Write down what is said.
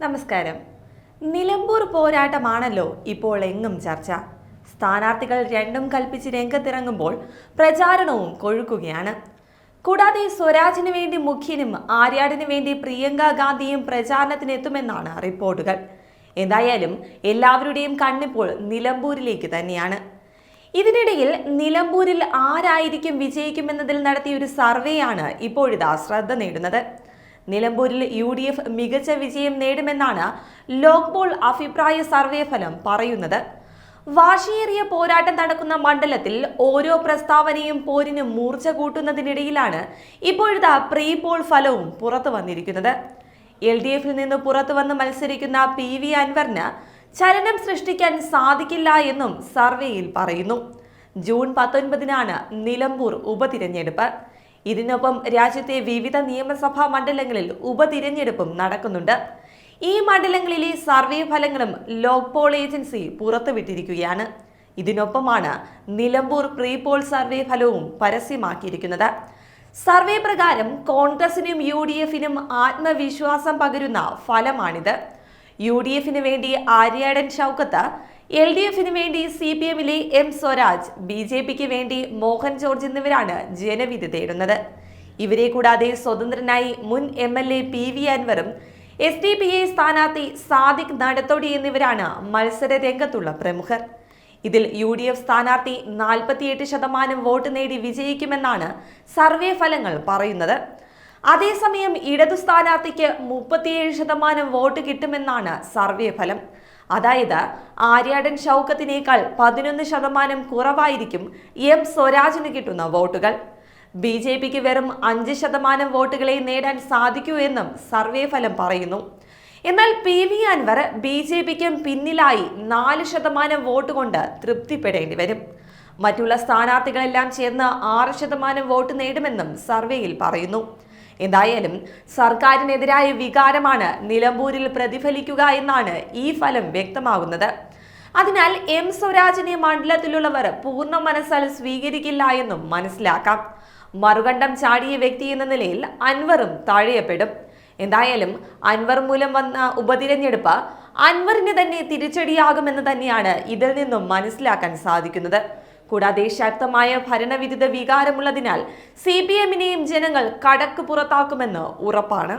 നമസ്കാരം. നിലമ്പൂർ പോരാട്ടമാണല്ലോ ഇപ്പോൾ എങ്ങും ചർച്ച. സ്ഥാനാർത്ഥികൾ രണ്ടും കൽപ്പിച്ച് രംഗത്തിറങ്ങുമ്പോൾ പ്രചാരണവും കൊഴുക്കുകയാണ്. കൂടാതെ സ്വരാജിന് വേണ്ടി മുഖ്യനും ആര്യാടിന് വേണ്ടി പ്രിയങ്ക ഗാന്ധിയും പ്രചാരണത്തിനെത്തുമെന്നാണ് റിപ്പോർട്ടുകൾ. എന്തായാലും എല്ലാവരുടെയും കണ്ണിപ്പോൾ നിലമ്പൂരിലേക്ക് തന്നെയാണ്. ഇതിനിടയിൽ നിലമ്പൂരിൽ ആരായിരിക്കും വിജയിക്കുമെന്നതിൽ നടത്തിയ ഒരു സർവേയാണ് ഇപ്പോഴിതാ ശ്രദ്ധ നേടുന്നത്. നിലമ്പൂരിൽ യു ഡി എഫ് മികച്ച വിജയം നേടുമെന്നാണ് ലോക്ബോൾ അഭിപ്രായ സർവേ ഫലം പറയുന്നത്. വാശിയേറിയ പോരാട്ടം നടക്കുന്ന മണ്ഡലത്തിൽ ഓരോ പ്രസ്താവനയും പോരിന് മൂർച്ച കൂട്ടുന്നതിനിടയിലാണ് ഇപ്പോഴത്തെ പ്രീ പോൾ ഫലവും പുറത്തു വന്നിരിക്കുന്നത്. എൽ ഡി എഫിൽ നിന്ന് പുറത്തു വന്ന് മത്സരിക്കുന്ന പി വി അൻവറിന് ചലനം സൃഷ്ടിക്കാൻ സാധിക്കില്ല എന്നും സർവേയിൽ പറയുന്നു. ജൂൺ പത്തൊൻപതിനാണ് നിലമ്പൂർ ഉപതിരഞ്ഞെടുപ്പ്. ഇതിനൊപ്പം രാജ്യത്തെ വിവിധ നിയമസഭാ മണ്ഡലങ്ങളിൽ ഉപതിരഞ്ഞെടുപ്പും നടക്കുന്നുണ്ട്. ഈ മണ്ഡലങ്ങളിലെ സർവേ ഫലങ്ങളും ലോക് പോൾ ഏജൻസി പുറത്തുവിട്ടിരിക്കുകയാണ്. ഇതിനൊപ്പമാണ് നിലമ്പൂർ പ്രീ പോൾ സർവേ ഫലവും പരസ്യമാക്കിയിരിക്കുന്നത്. സർവേ പ്രകാരം കോൺഗ്രസിനും യു ഡി എഫിനും ആത്മവിശ്വാസം പകരുന്ന ഫലമാണിത്. യു ഡി എഫിന് വേണ്ടി ആര്യാടൻ ഷൗക്കത്ത് എൽ ഡി എഫിന് വേണ്ടി സി പി എമ്മിലെ എം സ്വരാജ് ബി ജെ പിക്ക് വേണ്ടി മോഹൻ ജോർജ് എന്നിവരാണ് ജനവിധി തേടുന്നത്. ഇവരെ കൂടാതെ സ്വതന്ത്രനായി മുൻ M L A P V അൻവറും S D P I സ്ഥാനാർത്ഥി സാദിഖ് നടത്തോടി എന്നിവരാണ് മത്സര രംഗത്തുള്ള പ്രമുഖർ. ഇതിൽ യു ഡി എഫ് സ്ഥാനാർത്ഥി നാൽപ്പത്തിയെട്ട് ശതമാനം വോട്ട് നേടി വിജയിക്കുമെന്നാണ് സർവേ ഫലങ്ങൾ പറയുന്നത്. അതേസമയം ഇടതു സ്ഥാനാർത്ഥിക്ക് മുപ്പത്തിയേഴ് ശതമാനം വോട്ട് കിട്ടുമെന്നാണ് സർവേ ഫലം. അതായത് ആര്യാടൻ ഷൗക്കത്തിനേക്കാൾ പതിനൊന്ന് ശതമാനം കുറവായിരിക്കും എം സ്വരാജിന് കിട്ടുന്ന വോട്ടുകൾ. ബി ജെ പിക്ക് വെറും അഞ്ച് ശതമാനം വോട്ടുകളെ നേടാൻ സാധിക്കൂ എന്നും സർവേ ഫലം പറയുന്നു. എന്നാൽ P V Anvar B J പിക്കും പിന്നിലായി നാല് ശതമാനം വോട്ട് കൊണ്ട് തൃപ്തിപ്പെടേണ്ടി വരും. മറ്റുള്ള സ്ഥാനാർത്ഥികളെല്ലാം ചേർന്ന് ആറ് ശതമാനം വോട്ട് നേടുമെന്നും സർവേയിൽ പറയുന്നു. എന്തായാലും സർക്കാരിനെതിരായ വികാരമാണ് നിലമ്പൂരിൽ പ്രതിഫലിക്കുക എന്നാണ് ഈ ഫലം വ്യക്തമാകുന്നത് അതിനാൽ എം സ്വരാജിനെ മണ്ഡലത്തിലുള്ളവർ പൂർണ മനസ്സാൽ സ്വീകരിക്കില്ല എന്നും മനസ്സിലാക്കാം. മറുകണ്ഠം ചാടിയ വ്യക്തി എന്ന നിലയിൽ അൻവറും താഴെയപ്പെടും. എന്തായാലും അൻവർ മൂലം വന്ന ഉപതിരഞ്ഞെടുപ്പ് അൻവറിന് തന്നെ തിരിച്ചടിയാകുമെന്ന് തന്നെയാണ് ഇതിൽ നിന്നും മനസ്സിലാക്കാൻ സാധിക്കുന്നത്. കൂടാതെ ശക്തമായ ഭരണവിരുദ്ധ വികാരമുള്ളതിനാൽ സി പി എമ്മിനെയും ജനങ്ങൾ കടക്ക് പുറത്താക്കുമെന്ന് ഉറപ്പാണ്.